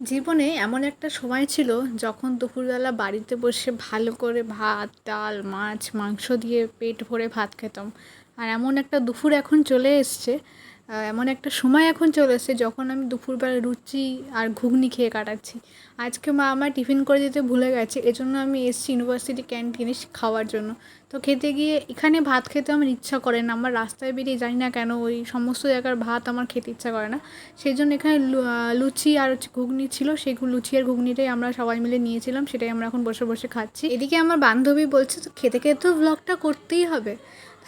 জীবনে এমন একটা সময় ছিল যখন দুপুরবেলা বাড়িতে বসে ভালো করে ভাত, ডাল, মাছ, মাংস দিয়ে পেট ভরে ভাত খেতাম। আর এমন একটা দুপুর এখন চলে এসছে এমন একটা সময় এখন চলে এসছে যখন আমি দুপুরবেলা লুচি আর ঘুগনি খেয়ে কাটাচ্ছি। আজকে মা আমার টিফিন করে দিতে ভুলে গেছে, এজন্য আমি এসেছি ইউনিভার্সিটি ক্যান্টিনে খাওয়ার জন্য। তো খেতে গিয়ে এখানে ভাত খেতে আমার ইচ্ছা করে না, আমার রাস্তায় বেরিয়ে জানি না কেন ওই সমস্ত জায়গার ভাত আমার খেতে ইচ্ছা করে না। সেই জন্য এখানে লুচি আর ঘুগনি ছিল, সেই লুচি আর ঘুগনিটাই আমরা সবাই মিলে নিয়েছিলাম, সেটাই আমরা এখন বসে বসে খাচ্ছি। এদিকে আমার বান্ধবী বলছে, তো খেতে খেতে তো ব্লগটা করতেই হবে।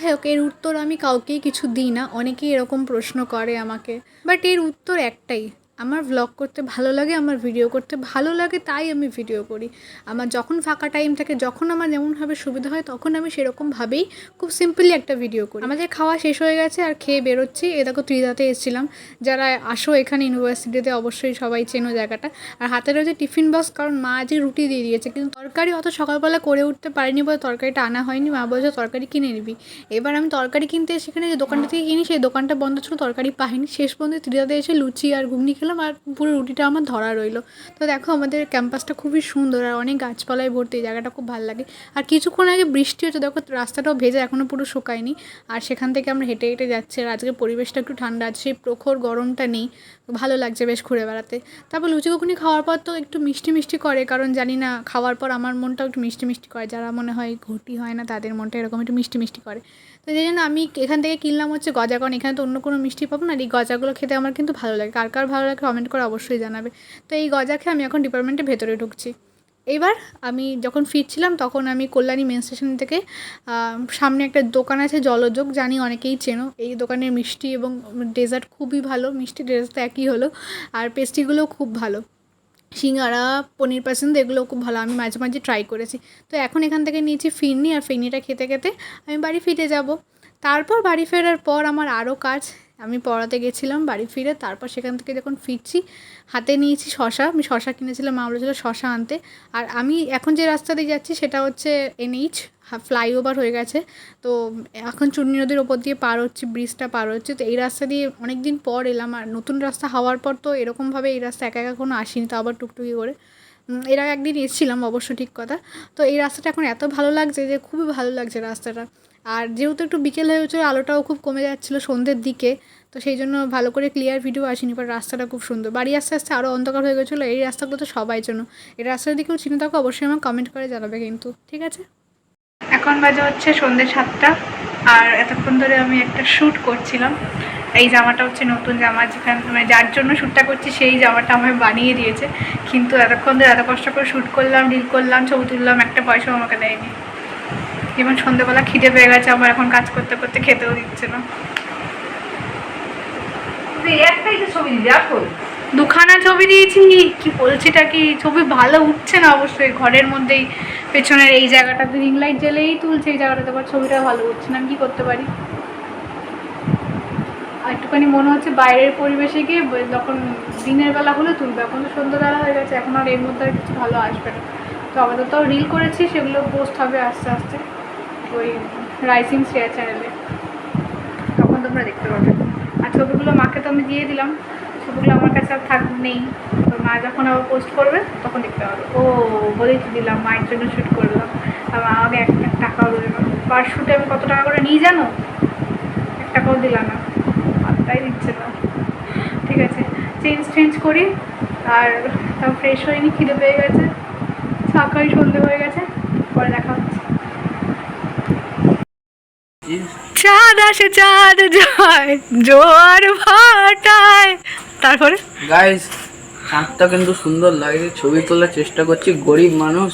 যাই হোক এর উত্তর আমি কাউকেই কিছু দিই না। অনেকেই এরকম প্রশ্ন করে আমাকে। বাট এর উত্তর একটাই। আমার ভ্লগ করতে ভালো লাগে, আমার ভিডিও করতে ভালো লাগে, তাই আমি ভিডিও করি। আমার যখন ফাঁকা টাইম থাকে, যখন আমার যেমনভাবে সুবিধা হয়, তখন আমি সেরকমভাবেই খুব সিম্পলি একটা ভিডিও করি। আমাদের খাওয়া শেষ হয়ে গেছে, আর খেয়ে বেরোচ্ছি। এ দেখো ত্রিদাতে এসেছিলাম। যারা আসো এখানে ইউনিভার্সিটিতে অবশ্যই সবাই চেনো জায়গাটা। আর হাতে রয়েছে টিফিন বক্স কারণ মা আজকে রুটি দিয়ে দিয়েছে। কিন্তু তরকারি অত সকালবেলা করে উঠতে পারিনি বলে তরকারিটা আনা হয়নি। মা বলছে, তরকারি কিনে নিবি। এবার আমি তরকারি কিনতে সেখানে যে দোকানটা থেকে কিনি, সেই দোকানটা বন্ধ ছিল, তরকারি পাইনি। শেষ পর্যন্ত ত্রিদাতে এসে লুচি আর ঘুগনি খেলাম। আর পুরো রুটিটা আমার ধরা রইল। তো দেখো আমাদের ক্যাম্পাসটা খুবই সুন্দর আর অনেক গাছপালায় ভর্তি, এই জায়গাটা খুব ভালো লাগে। আর কিছুক্ষণ আগে বৃষ্টি হচ্ছে, দেখো রাস্তাটাও ভেজা এখনও পুরো শুকায়নি। আর সেখান থেকে আমরা হেঁটে হেঁটে যাচ্ছি আর আজকে পরিবেশটা একটু ঠান্ডা আছে, সেই প্রখর গরমটা নেই। ভালো লাগছে বেশ ঘুরে বেড়াতে। তারপর লুচি ঘুগনি খাওয়ার পর তো একটু মিষ্টি মিষ্টি করে, কারণ জানি না, খাওয়ার পর আমার মনটাও একটু মিষ্টি মিষ্টি করে। যারা মনে হয় ঘটি হয় না, তাদের মনটা এরকম একটু মিষ্টি মিষ্টি করে। তো সেই জন্য আমি এখান থেকে কিনলাম হচ্ছে গজা কারণ এখানে তো অন্য কোনো মিষ্টি পাবো না, আর এই গজাগুলো খেতে আমার কিন্তু ভালো লাগে। কার কার ভালো লাগে কমেন্ট করে অবশ্যই জানাবে। তো এই গজা খেয়ে আমি এখন ডিপার্টমেন্টের ভেতরে ঢুকছি। এবার আমি যখন ফিরছিলাম তখন আমি কল্যাণী মেন স্টেশন থেকে সামনে একটা দোকান আছে জলযোগ, জানি অনেকেই চেনো। এই দোকানের মিষ্টি এবং ডেজার্ট খুবই ভালো। মিষ্টি ডেজার্ট তো একই হলো। আর পেস্ট্রিগুলোও খুব ভালো। সিঙ্গারা, পনির পাসিন্দ, এগুলো খুব ভালো। আমি মাঝে মাঝে ট্রাই করেছি। তো এখন এখান থেকে নিয়েছি ফিরনি, আর ফিরনিটা খেতে খেতে আমি বাড়ি ফিরে যাব। তারপর বাড়ি ফেরার পর আমার আরও কাজ। আমি পড়াতে গেছিলাম বাড়ি ফিরে, তারপর সেখান থেকে যখন ফিরছি, হাতে নিয়েছি শশা। আমি শশা কিনেছিলাম, মা বলেছিল শশা আনতে। আর আমি এখন যে রাস্তা দিয়ে যাচ্ছি সেটা হচ্ছে এনএইচ ফ্লাইওভার হয়ে গেছে। তো এখন চূর্ণী নদীর ওপর দিয়ে পার হচ্ছে, ব্রিজটা পার হচ্ছে। তো এই রাস্তা দিয়ে অনেক দিন পর এলাম আর নতুন রাস্তা হওয়ার পর তো এরকমভাবে এই রাস্তা একা একা কোনো আসিনি তো আবার টুকটুকি করে। এর একদিন এসেছিলাম, অবশ্য ঠিক কথা। তো এই রাস্তাটা এখন এত ভালো লাগছে যে, খুবই ভালো লাগছে রাস্তাটা। আর যেহেতু একটু বিকেল হয়ে হচ্ছে আলোটাও খুব কমে যাচ্ছিল সন্ধ্যের দিকে, তো সেই জন্য ভালো করে ক্লিয়ার ভিডিও আসেনি বাট রাস্তাটা খুব সুন্দর। বাড়ি আস্তে আস্তে আরও অন্ধকার হয়ে গেছিল, এই রাস্তাগুলো তো সবাই জন্য এই রাস্তার দিকেও চিনে থাকো অবশ্যই আমার কমেন্ট করে জানাবে কিন্তু, ঠিক আছে? এখন বাজে হচ্ছে সন্ধ্যে সাতটা, আর এতক্ষণ ধরে আমি একটা শ্যুট করছিলাম। এই জামাটা হচ্ছে নতুন জামা, যেখানে মানে যার জন্য শ্যুটটা করছি, সেই জামাটা আমায় বানিয়ে দিয়েছে। কিন্তু এতক্ষণ ধরে এত কষ্ট করে শ্যুট করলাম ডিল করলাম, ছবি তুললাম, একটা পয়সাও আমাকে দেয়নি। যেমন সন্ধ্যেবেলা খিদে পেয়ে গেছে আমার এখন কাজ করতে করতে খেতেও দিচ্ছে না। একটাই তো ছবি কই? দুখানা ছবি দিয়েছি কি বলছিটা কি? ছবি ভালো উঠছে না অবশ্যই ঘরের মধ্যেই পেছনের এই জায়গাটাতে রিং লাইট জ্বেলেই তুলছে এই জায়গাটাতে আবার ছবিটা ভালো উঠছে না আমি কি করতে পারি? আর একটুখানি মনে হচ্ছে বাইরের পরিবেশে গিয়ে যখন দিনের বেলা হলে তুলবে এখন তো সন্ধ্যাবেলা হয়ে গেছে এখন আর এর মধ্যে আর কিছু ভালো আসবে না। তো আপাতত রিল করেছি সেগুলো পোস্ট হবে আস্তে আস্তে। ওই রাইসিং শেয়ার চ্যানেলে তখন তোমরা দেখতে পাবে। আর ছবিগুলো মাকে তো আমি দিয়ে দিলাম। ছবিগুলো আমার কাছে আর থাক, নেই। তো মা যখন আবার পোস্ট করবে, তখন দেখতে পাবে। ও, বলেই দিলাম, মায়ের জন্য শ্যুট করলাম। মা আমাকে এক এক টাকাও দিল না। পার শ্যুটে আমি কত টাকা করে নিই জানো? এক টাকাও দিলাম না। পাত্তাই দিচ্ছে না। ঠিক আছে চেঞ্জ চেঞ্জ করি। আর ফ্রেশ হয়নি, খিদে পেয়ে গেছে। সাকাই সন্ধে হয়ে গেছে। পরে দেখা হচ্ছে। চাঁদ আসে চাঁদ যায় জোয়ার ভাটায়। তারপরে? গাইস চাঁদটা কিন্তু সুন্দর লাগে ছবি তোলার চেষ্টা করছি গরিব মানুষ।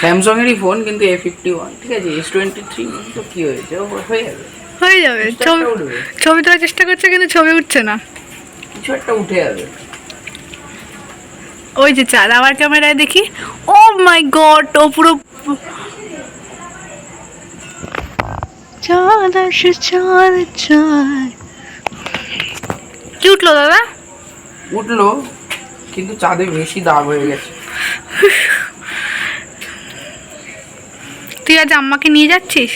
স্যামসং এরই ফোন কিন্তু এ ফিফটি ওয়ান ঠিক আছে? এস টোয়েন্টি থ্রি তো কি হয়েছে? হয়ে যাবে। হয়ে যাবে। ছবি ছবি তোলার চেষ্টা করছে কিন্তু ছবি উঠছে না। কিছু একটা উঠে যাবে। ওই যে চাঁদ আমার ক্যামেরায় দেখি। ও মাই গড ও পুরো চাঁদ আসে চাঁদ চাঁদ কি উঠল দাদা? উঠল কিন্তু চাঁদে বেশি দাগ হয়ে গেছে। তুই আজ আম্মাকে নিয়ে যাচ্ছিস?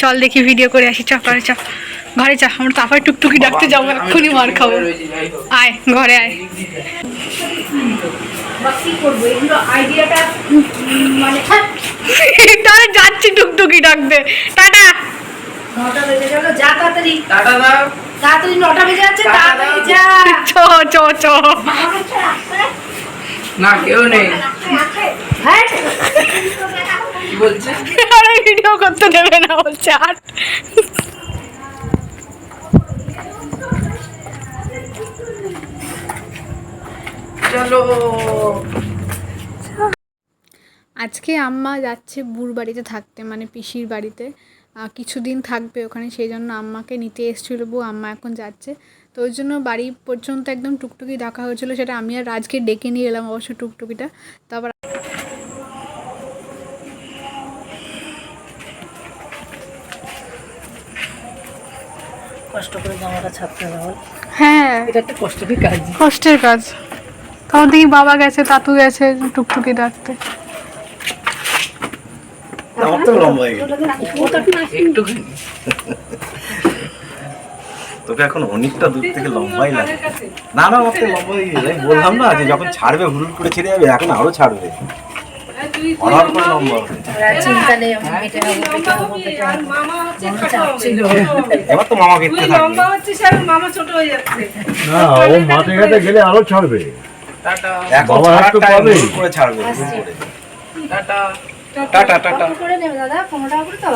চল দেখি ভিডিও করে আসি চপারে করে চল। ঘরে যা আমরা তারপরে টুকটুকি ডাকতে যাব এক্ষুনি মার খাব। আয় ঘরে আয়। মানে তাহলে যাচ্ছি টুকটুকি ডাকতে। টাটা। চ চ চ। না কেউ নেই। হ্যাঁ। ভিডিও করতে দেবে না বলছে আর চলো আজকে আম্মা যাচ্ছে বুর বাড়িতে থাকতে মানে পিসির বাড়িতে। কিছুদিন থাকবে ওখানে সেই জন্য আম্মাকে নিতে এসেছিল বউ আম্মা এখন যাচ্ছে। তো ওই জন্য বাড়ি পর্যন্ত একদম টুকটুকি ডাকা হয়েছিল সেটা আমি আর রাজকে ডেকে নিয়ে এলাম অবশ্য টুকটুকিটা। তারপর কষ্ট করে জামাটা ছাড়তে হবে। হ্যাঁ। এটা একটা কষ্টেরই কাজ। কষ্টের কাজ। তখন দেখি বাবা গেছে তাতু গেছে টুকটুকি ডাকতে। তো হয়ে তোকে এখন অনেকটা দূর থেকে লম্বাই লাগে। না না আমার তো লম্বা আমি বললাম না যে যখন ছাড়বে হুড়ুর করে ছেড়ে যাবে এখন আরও ছাড়বে। অনার করে লম্বা হবে চিন্তা নেই আমি পেটে হব পেটে হব মামা এবার তো মামা না ও মাঠে ঘাটে গেলে আরও ছাড়বে। টাটা। এখন ছাড়ার একটু time করে ছাড়বে। হুড়ুর করে। টাটা। Tata tata. করে নেবে দাদা? পনেরো টাকা করে তো।